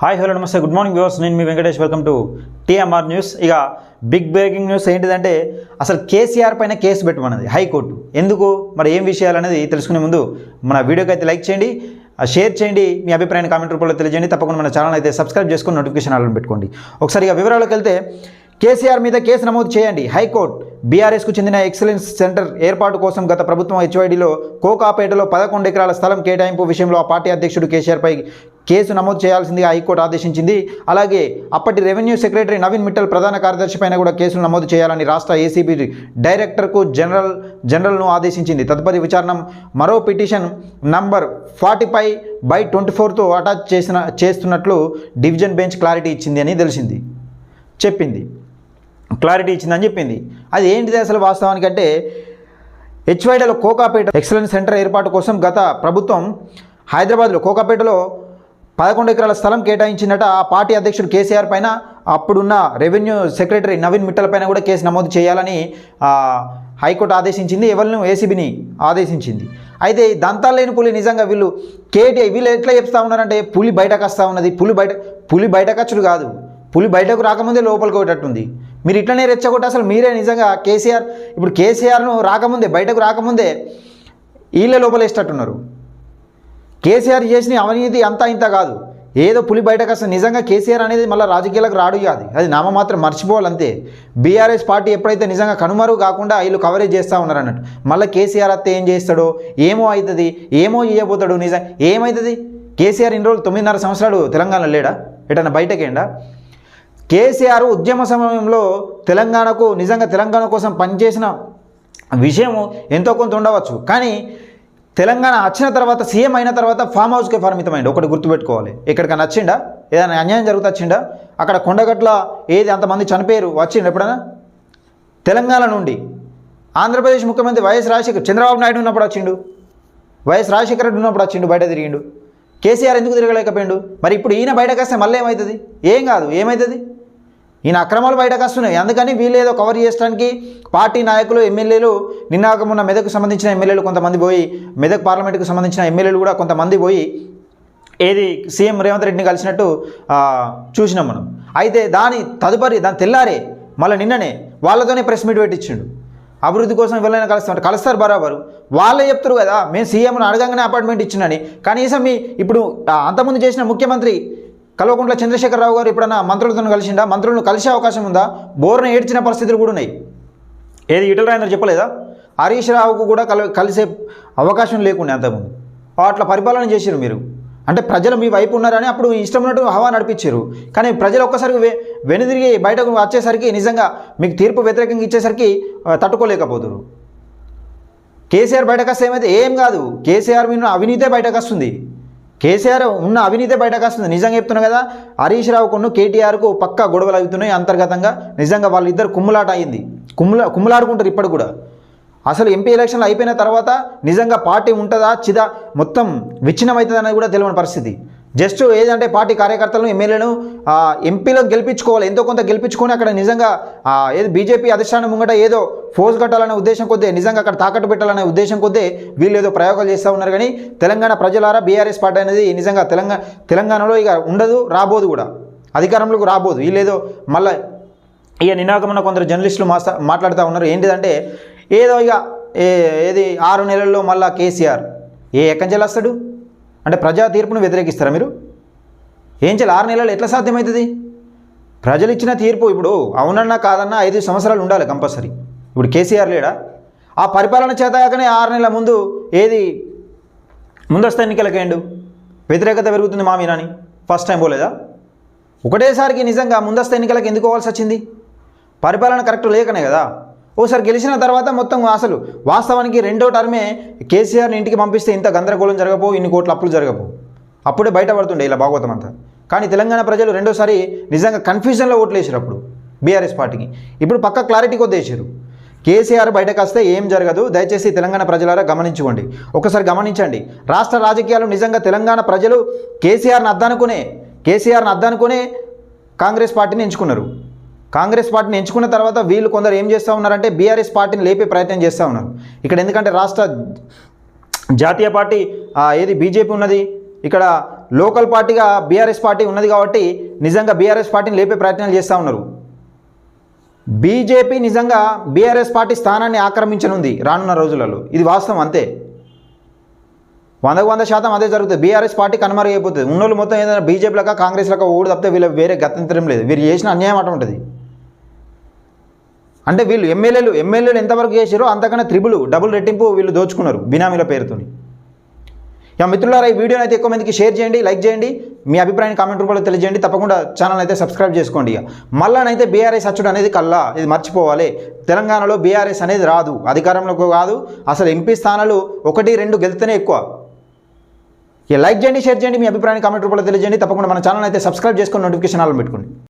Hi hello namaste. Good morning viewers నేను మీ Venkatesh. Welcome to TMR news ఇక big breaking news ఏంటిదంటే అసలు కేసీఆర్ పైన కేసు పెట్టమన్నది హైకోర్టు. ఎందుకు? మరి ఏం విషయాలు అనేది తెలుసుకునే ముందు మన వీడియోకి అయితే లైక్ చేయండి. షేర్ చేయండి. మీ అభిప్రాయాన్ని కామెంట్ రూపంలో తెలియజేయండి. తప్పకుండా మన ఛానల్ అయితే సబ్స్క్రైబ్ చేసుకుని నోటిఫికేషన్ ఆన్ పెట్టుకోండి. ఒకసారి ఇక వివరాలకు వెళ్తే కేసీఆర్ మీద కేసు నమోదు చేయండి. హైకోర్టు బీఆర్ఎస్కు చెందిన ఎక్సలెన్స్ సెంటర్ ఏర్పాటు కోసం గత ప్రభుత్వం హెచ్ఓడిలో కోకాపేటలో పదకొండు ఎకరాల స్థలం కేటాయింపు విషయంలో ఆ పార్టీ అధ్యక్షుడు కేసీఆర్పై కేసు నమోదు చేయాల్సిందిగా హైకోర్టు ఆదేశించింది. అలాగే అప్పటి రెవెన్యూ సెక్రటరీ నవీన్ మిట్టల్ ప్రధాన కార్యదర్శి పైన కూడా కేసులు నమోదు చేయాలని రాష్ట్ర ఏసీబీ డైరెక్టర్కు జనరల్ జనరల్ను ఆదేశించింది. తదుపరి విచారణ మరో petition number forty five by twenty ఫోర్తో attach చేసిన చేస్తున్నట్లు డివిజన్ బెంచ్ క్లారిటీ ఇచ్చింది అని తెలిసింది. చెప్పింది. క్లారిటీ ఇచ్చిందని చెప్పింది. అది ఏంటిది అసలు వాస్తవానికంటే హెచ్వైడలో కోకాపేట ఎక్సలెన్స్ సెంటర్ ఏర్పాటు కోసం గత ప్రభుత్వం హైదరాబాద్లో కోకాపేటలో పదకొండు ఎకరాల స్థలం కేటాయించిందట. ఆ పార్టీ అధ్యక్షుడు కేసీఆర్ పైన అప్పుడున్న రెవెన్యూ సెక్రటరీ నవీన్ మిట్టల్ పైన కూడా కేసు నమోదు చేయాలని హైకోర్టు ఆదేశించింది. ఎవరిని? ఏసీబీని ఆదేశించింది. అయితే దంతాలు లేని పులి నిజంగా వీళ్ళు కేటీఐ వీళ్ళు ఎట్లా చెప్తా ఉన్నారంటే పులి బయటకు వస్తూ ఉన్నది. పులి బయట పులి బయటకచ్చుడు కాదు. పులి బయటకు రాకముందే లోపలికి పోయేటట్టుంది. మీరు ఇట్లనే రెచ్చగొట్టి అసలు మీరే నిజంగా కేసీఆర్ ఇప్పుడు కేసీఆర్ను రాకముందే బయటకు రాకముందే వీళ్ళే లోపలేసేటట్టున్నారు. కేసీఆర్ చేసిన అవినీతి అంతా ఇంత కాదు. ఏదో పులి బయటకు అసలు నిజంగా కేసీఆర్ అనేది మళ్ళీ రాజకీయాలకు రాడు కాదు అది. నామ మాత్రం మర్చిపోవాలంతే. బీఆర్ఎస్ పార్టీ ఎప్పుడైతే నిజంగా కనుమరు కాకుండా వీళ్ళు కవరేజ్ చేస్తూ ఉన్నారు అన్నట్టు. మళ్ళీ కేసీఆర్ అత్తే ఏం చేస్తాడో? ఏమో అవుతుంది? ఏమో చేయబోతాడు నిజం? ఏమవుతుంది కేసీఆర్ ఇన్ని రోజులు తొమ్మిదిన్నర సంవత్సరాలు తెలంగాణలో లేడా? ఎటన్నా బయటకేండా? కేసీఆర్ ఉద్యమ సమయంలో తెలంగాణకు నిజంగా తెలంగాణ కోసం పనిచేసిన విషయం ఎంతో కొంత ఉండవచ్చు. కానీ తెలంగాణ వచ్చిన తర్వాత సీఎం అయిన తర్వాత ఫామ్ హౌస్కే పరిమితమైంది ఒకటి గుర్తుపెట్టుకోవాలి. ఎక్కడికైనా వచ్చిండా? ఏదైనా అన్యాయం జరుగుతూ వచ్చిండా? అక్కడ కొండగట్ల ఏది అంతమంది చనిపోయారు? వచ్చిండు ఎప్పుడైనా తెలంగాణ నుండి. ఆంధ్రప్రదేశ్ ముఖ్యమంత్రి వైఎస్ రాజశేఖర్ చంద్రబాబు నాయుడు ఉన్నప్పుడు వచ్చిండు. వైఎస్ రాజశేఖర రెడ్డి ఉన్నప్పుడు వచ్చిండు బయట తిరిగిండు. కేసీఆర్ ఎందుకు తిరగలేకపోయిండు? మరి ఇప్పుడు ఈయన బయటకు వస్తే మళ్ళీ ఏమవుతుంది ఏం కాదు. ఏమవుతుంది ఈయన అక్రమాలు బయటకు వస్తున్నాయి. అందుకని వీళ్ళు ఏదో కవర్ చేయడానికి పార్టీ నాయకులు ఎమ్మెల్యేలు నిన్నాక మొన్న మెదక్కు సంబంధించిన ఎమ్మెల్యేలు కొంతమంది పోయి మెదక్ పార్లమెంట్కు సంబంధించిన ఎమ్మెల్యేలు కూడా కొంతమంది పోయి ఏది సీఎం రేవంత్ రెడ్డిని కలిసినట్టు చూసినాం మనం. అయితే దాని తదుపరి దాని తెల్లారే మళ్ళీ నిన్ననే వాళ్ళతోనే ప్రెస్ మీట్ పెట్టించిండు. అభివృద్ధి కోసం ఎవరైనా కలుస్తారు కలుస్తారు బరాబరు. వాళ్ళే చెప్తారు కదా మేము సీఎంను అడగంగానే అపార్ట్మెంట్ ఇచ్చిందని కనీసం మీ ఇప్పుడు అంతకుముందు చేసిన ముఖ్యమంత్రి కల్వకుంట్ల చంద్రశేఖరరావు గారు ఎప్పుడన్నా మంత్రులతో కలిసిండా? మంత్రులను కలిసే అవకాశం ఉందా? బోర్ను ఏడ్చిన పరిస్థితులు కూడా ఉన్నాయి. ఏది ఇటల రాజేందర్ చెప్పలేదా? హరీష్ రావుకు కూడా కల కలిసే అవకాశం లేకుండే అంతకుముందు. అట్లా పరిపాలన చేశారు మీరు. అంటే ప్రజలు మీ వైపు ఉన్నారని అప్పుడు ఇష్టం ఉన్నట్టు హవా నడిపించారు కానీ ప్రజలు ఒక్కసారి వె వెనుదిరిగి బయటకు వచ్చేసరికి నిజంగా మీకు తీర్పు వ్యతిరేకంగా ఇచ్చేసరికి తట్టుకోలేకపోతున్నారు కేసీఆర్ బయటకు వస్తే ఏమైతే ఏం కాదు. కేసీఆర్ మీద అవినీతే బయటకు వస్తుంది. కేసీఆర్ ఉన్న అవినీతే బయటకు వస్తుంది. నిజంగా చెప్తున్నా కదా హరీష్ రావుకును కేటీఆర్కు పక్క గొడవలు అవుతున్నాయి అంతర్గతంగా. నిజంగా వాళ్ళిద్దరు కుమ్ములాట అయింది. కుమ్ములా కుమ్ములాడుకుంటారు ఇప్పుడు కూడా. అసలు ఎంపీ ఎలక్షన్లు అయిపోయిన తర్వాత నిజంగా పార్టీ ఉంటుందా చిదా మొత్తం విచ్ఛిన్నం కూడా తెలియని పరిస్థితి. జస్ట్ ఏదంటే పార్టీ కార్యకర్తలను ఎమ్మెల్యేను ఎంపీలో గెలిపించుకోవాలి. ఎంతో కొంత గెలిపించుకొని అక్కడ నిజంగా ఏది బీజేపీ అధిష్టానం ముంగట ఏదో ఫోర్స్ కట్టాలనే ఉద్దేశం కొద్దే నిజంగా అక్కడ తాకట్టు పెట్టాలనే ఉద్దేశం కొద్దే వీళ్ళు ఏదో ప్రయోగాలు చేస్తూ ఉన్నారు. కానీ తెలంగాణ ప్రజలారా బీఆర్ఎస్ పార్టీ అనేది నిజంగా తెలంగాణ తెలంగాణలో ఇక ఉండదు రాబోదు కూడా. అధికారంలోకి రాబోదు. వీళ్ళేదో మళ్ళీ ఇక నినాకమున్న కొందరు జర్నలిస్టులు మాస్తా మాట్లాడుతూ ఉన్నారు. ఏంటిదంటే ఏదో ఇక ఏ ఏది ఆరు నెలల్లో మళ్ళీ కేసీఆర్ ఏ ఎక్కడి నుంచి వస్తాడు? అంటే ప్రజా తీర్పును వ్యతిరేకిస్తారా మీరు? ఏం చేయాలి? ఆరు నెలలు ఎట్లా సాధ్యమవుతుంది ప్రజలు ఇచ్చిన తీర్పు ఇప్పుడు అవునన్నా కాదన్నా ఐదు సంవత్సరాలు ఉండాలి కంపల్సరీ. ఇప్పుడు కేసీఆర్ లేడా? ఆ పరిపాలన చేతగానే ఆరు నెలల ముందు ఏది ముందస్తు ఎన్నికలకేండు వ్యతిరేకత పెరుగుతుంది మా మీనాని ఫస్ట్ టైం పోలేదా? ఒకటేసారికి నిజంగా ముందస్తు ఎన్నికలకు ఎందుకు పోవాల్సి వచ్చింది? పరిపాలన కరెక్ట్ లేకనే కదా. ఓసారి గెలిచిన తర్వాత మొత్తం అసలు వాస్తవానికి రెండో టర్మే కేసీఆర్ని ఇంటికి పంపిస్తే ఇంత గందరగోళం జరగపో ఇన్ని కోట్ల అప్పులు జరగపో అప్పుడే బయటపడుతుండే ఇలా భాగవతం అంతా. కానీ తెలంగాణ ప్రజలు రెండోసారి నిజంగా కన్ఫ్యూజన్లో ఓట్లు వేసారు అప్పుడు బీఆర్ఎస్ పార్టీకి. ఇప్పుడు పక్క క్లారిటీ కొద్ది వేసారు కేసీఆర్ బయటకు వస్తే ఏం జరగదు దయచేసి తెలంగాణ ప్రజలారా గమనించుకోండి. ఒకసారి గమనించండి. రాష్ట్ర రాజకీయాలు నిజంగా తెలంగాణ ప్రజలు కేసీఆర్ని అద్దానుకునే కేసీఆర్ని అద్దానుకునే కాంగ్రెస్ పార్టీని ఎంచుకున్నారు. కాంగ్రెస్ పార్టీని ఎంచుకున్న తర్వాత వీళ్ళు కొందరు ఏం చేస్తూ ఉన్నారంటే బీఆర్ఎస్ పార్టీని లేపే ప్రయత్నం చేస్తూ ఉన్నారు. ఇక్కడ ఎందుకంటే రాష్ట్ర జాతీయ పార్టీ ఏది బీజేపీ ఉన్నది. ఇక్కడ లోకల్ పార్టీగా బీఆర్ఎస్ పార్టీ ఉన్నది కాబట్టి నిజంగా బీఆర్ఎస్ పార్టీని లేపే ప్రయత్నాలు చేస్తూ ఉన్నారు. బీజేపీ నిజంగా బీఆర్ఎస్ పార్టీ స్థానాన్ని ఆక్రమించనుంది రానున్న రోజులలో. ఇది వాస్తవం అంతే. వందకు వంద శాతం అదే జరుగుతుంది. బీఆర్ఎస్ పార్టీ కనుమరుగైపోతుంది. ఉన్నోళ్ళు మొత్తం ఏదైనా బీజేపీలక కాంగ్రెస్లక ఓడి తప్పితే వీళ్ళ వేరే గత్యంతరం లేదు. వీరు చేసిన అన్యాయం అటు ఉంటుంది. అంటే వీళ్ళు ఎమ్మెల్యేలు ఎమ్మెల్యేలు ఎంతవరకు చేశారో అంతకన్నా త్రిబుల్ డబుల్ రెట్టింపు వీళ్ళు దోచుకున్నారు బినామీల పేరుతోని. ఇక మిత్రులారా ఈ వీడియోని అయితే ఎక్కువ మందికి షేర్ చేయండి లైక్ చేయండి మీ అభిప్రాయాన్ని కామెంట్ రూపంలో తెలియజేయండి తప్పకుండా ఛానల్ అయితే సబ్స్క్రైబ్ చేసుకోండి ఇక. మళ్ళానైతే బీఆర్ఎస్ అచ్చుడు అనేది కల్లా ఇది మర్చిపోవాలి. తెలంగాణలో బీఆర్ఎస్ అనేది రాదు అధికారంలోకి కాదు అసలు ఎంపీ స్థానాలు ఒకటి రెండు గెలిస్తేనే ఎక్కువ. ఇక లైక్ చేయండి షేర్ చేయండి మీ అభిప్రాయాన్ని కామెంట్ రూపంలో తెలియజేయండి తప్పకుండా మన ఛానల్ అయితే సబ్స్క్రైబ్ చేసుకొని నోటిఫికేషన్ ఆన్ పెట్టుకోండి.